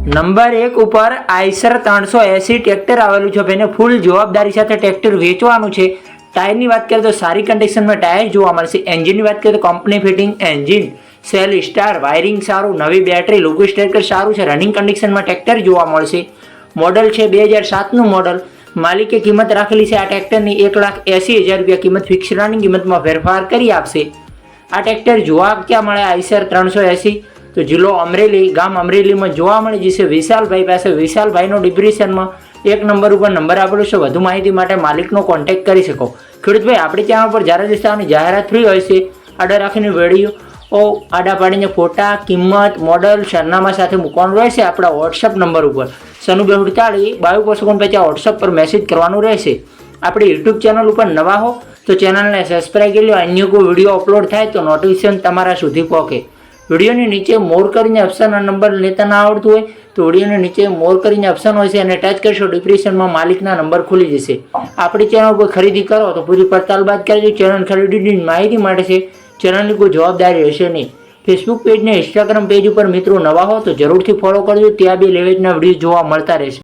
Number એક ઉપર Eicher ત્રણસો એસી ટ્રેક્ટર આવેલું છે ભાઈને ફૂલ જવાબદારી સાથે ટ્રેક્ટર વેચવાનું છે. ટાયરની વાત કરીએ તો સારી કન્ડિશનમાં ટાયર જોવા મળશે. એન્જિનની વાત કરીએ તો company fitting engine self start wiring સારું, નવી બેટરી લોગોસ ટ્રેક્ટર સારું છે. રનિંગ કન્ડિશનમાં ટ્રેક્ટર જોવા મળશે. મોડલ છે બે હજાર સાતનું મોડલ માલિકે કિંમત રાખેલી છે. આ ટ્રેક્ટરની એક લાખ એંસી હજાર રૂપિયા કિંમત ફિક્સ કિંમતમાં ફેરફાર કરી આપશે. આ ટ્રેક્ટર જોવા ક્યાં મળે? આઈસર ત્રણસો એંસી. તો જિલ્લો અમરેલી, ગામ અમરેલીમાં જોવા મળે જશે વિશાલભાઈ પાસે. વિશાલભાઈનો ડિપ્રેશનમાં એક નંબર ઉપર નંબર આપેલો છે. વધુ માહિતી માટે માલિકનો કોન્ટેક્ટ કરી શકો. ખેડૂતભાઈ, આપણી ચેનલ પર જ્યારે દસ્તાની જાહેરાત થઈ હોય છે. આડા રાખીને વીડિયો આડા પાડીને ફોટા, કિંમત મોડલ સરનામા સાથે મૂકવાનું રહેશે આપણા વોટ્સઅપ નંબર ઉપર. સનુબે ઉડતાળી બાવીસ વર્ષ પછી વોટ્સઅપ પર મેસેજ કરવાનું રહેશે. આપણી યુટ્યુબ ચેનલ ઉપર નવા હો, તો ચેનલને સબસ્ક્રાઈબ કરી લો. અન્ય કોઈ વીડિયો અપલોડ થાય તો નોટિફિકેશન તમારા સુધી પહોંચે. વિડીયોની નીચે મોર કરીને ઓપ્શન નંબર લેતા ના આવડતું હોય તો વિડીયોની નીચે મોર કરીને ઓપ્શન હોય છે અને ટચ કરશો ડિપ્રેશનમાં માલિકના નંબર ખુલી જશે. આપણી ચેનલ પર ખરીદી કરો તો પૂરી પડતાલ બાદ કરજો. ચેનલ ખરીદીની માહિતી માટે છે ચેનલની કોઈ જવાબદારી રહેશે નહીં. ફેસબુક પેજ ને ઇન્સ્ટાગ્રામ પેજ ઉપર મિત્રો નવા હો તો જરૂરથી ફોલો કરજો. ત્યાં બી લેવેજના વીડિયો જોવા મળતા રહેશે.